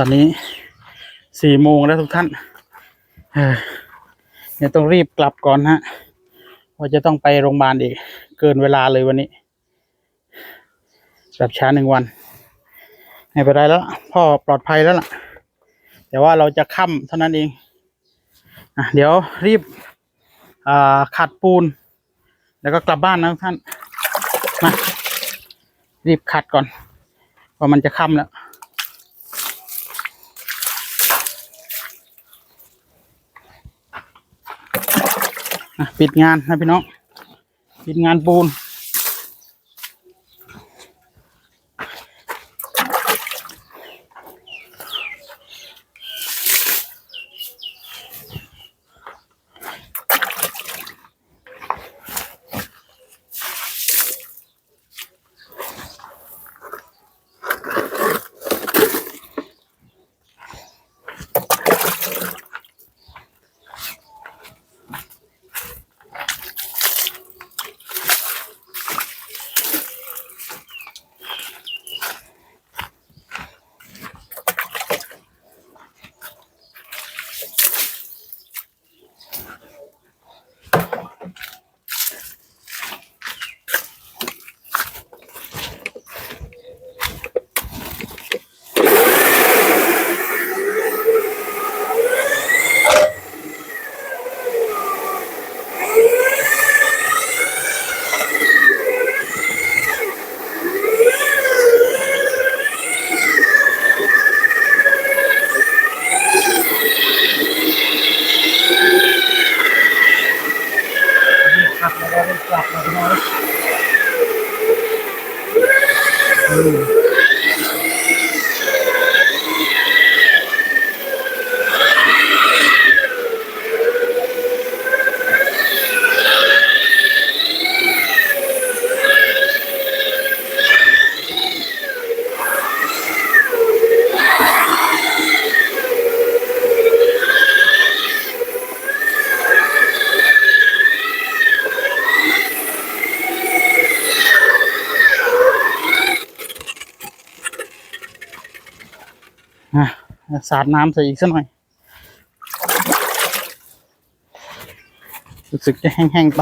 ตอนนี้สี่โมงแล้วทุกท่านเนี่ยต้องรีบกลับก่อนฮะว่าจะต้องไปโรงพยาบาลอีก เกินเวลาเลยวันนี้แบบช้าหนึ่งวันไม่เป็นไรแล้ว พ่อปลอดภัยแล้วล่ะ แต่ว่าเราจะค่ำเท่านั้นเองอะเดี๋ยวรีบขัดปูน แล้วก็กลับบ้านนะทุกท่านมารีบขัดก่อนเพราะมันจะค่ำแล้ว ปิดงานนะพี่น้อง ปิดงานปูน สาดน้ำใส่อีกสักหน่อย รู้สึกจะแห้งๆไป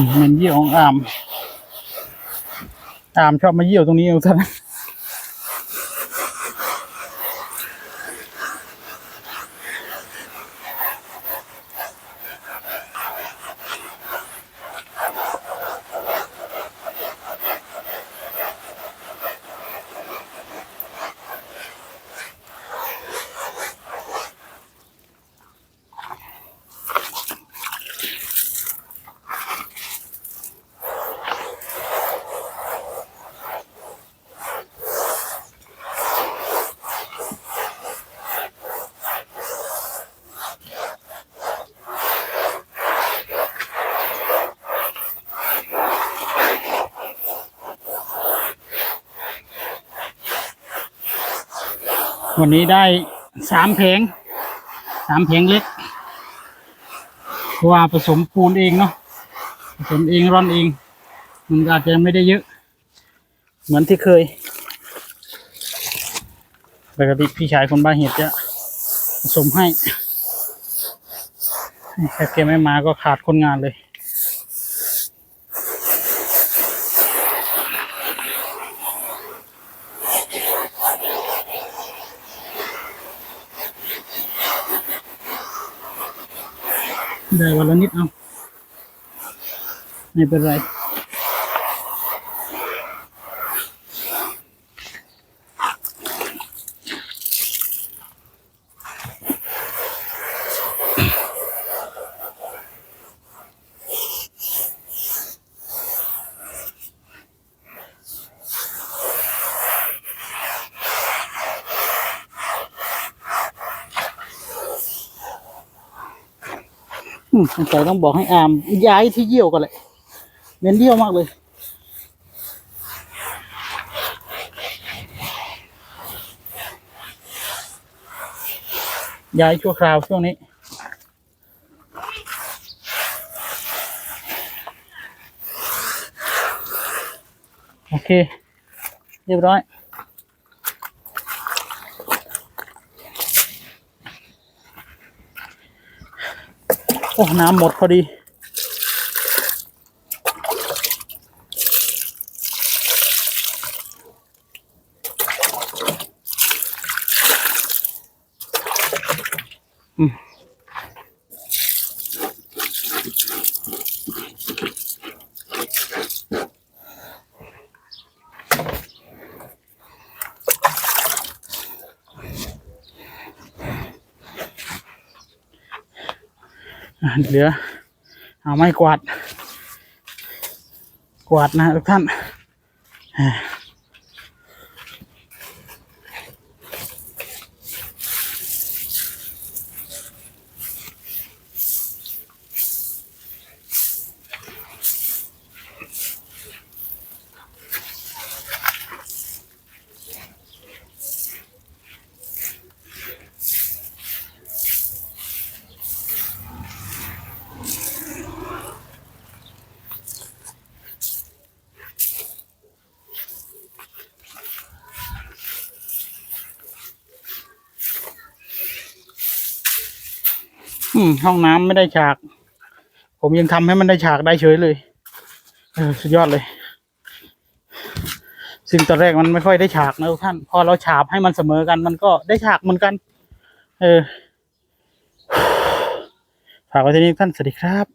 มมันเยี่ยวของอาม อามชอบมาเยี่ยวตรงนี้เอาซะนะ วันนี้ได้สามเพงสามเพงเล็กเพราะว่าผสมปูนเองเนาะผสมเองร่อนเอง มันอาจจะไม่ได้เยอะ เหมือนที่เคยปกติพี่ชายคนบ้าเห็ดจะผสมให้แค่แกไม่มาก็ขาดคนงานเลย ได้วันละนิดเอาไม่เป็นไร อืมสงสัยต้องบอกให้อามย้ายที่เยี่ยวกันแหละเน้นเยี่ยวมากเลย ย้ายชั่วคราวช่วงนี้โอเค เรียบร้อย โอ้น้ำหมดพอดี เหลือ เอาไม้กวาด กวาดนะทุกท่าน ห้องน้ำไม่ได้ฉาก ผมยังทำให้มันได้ฉากได้เฉยเลยเออสุดยอดเลย ซึ่งตอนแรกมันไม่ค่อยได้ฉากนะทุกท่าน พอเราฉาบให้มันเสมอกัน มันก็ได้ฉากเหมือนกัน เออฝากไว้ที่นี้ท่านสวัสดีครับ